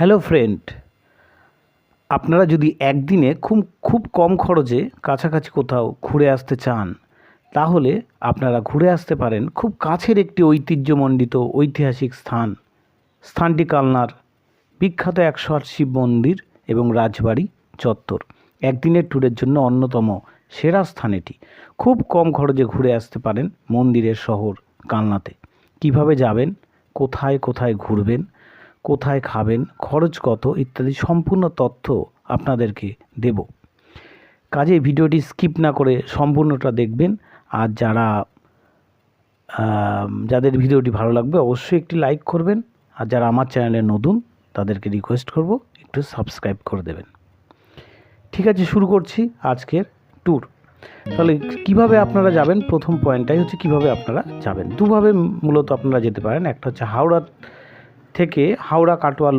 Hello friend, আপনারা যদি একদিনে খুব খুব কম খরচে কাছাকাছি কোথাও ঘুরে আসতে চান, তাহলে আপনারা ঘুরে আসতে পারেন খুব কাছের একটি ঐতিহ্যমণ্ডিত ঐতিহাসিক স্থান, স্থানটি কালনার বিখ্যাত একশো আট শিব মন্দির এবং রাজবাড়ি চত্বর। একদিনের ট্যুরের জন্য অন্যতম সেরা স্থান এটি। খুব কম খরচে ঘুরে আসতে পারেন মন্দিরের শহর কালনাতে। কীভাবে যাবেন? কোথায় কোথায় ঘুরবেন? কোথায় খাবেন, খরচ কত ইত্যাদি সম্পূর্ণ তথ্য আপনাদেরকে দেব। কাজে ভিডিওটি স্কিপ না করে সম্পূর্ণটা দেখবেন। আর যারা যাদের ভিডিওটি ভালো লাগবে অবশ্যই একটি লাইক করবেন। আর যারা আমার চ্যানেলে নতুন, তাদেরকে রিকোয়েস্ট করব একটু সাবস্ক্রাইব করে দেবেন। ঠিক আছে, শুরু করছি আজকের ট্যুর। তাহলে কীভাবে আপনারা যাবেন? প্রথম পয়েন্টটাই হচ্ছে কীভাবে আপনারা যাবেন। দুভাবে মূলত আপনারা যেতে পারেন। একটা হচ্ছে হাওড়া থেকে হাওড়া কাটোয়া লোক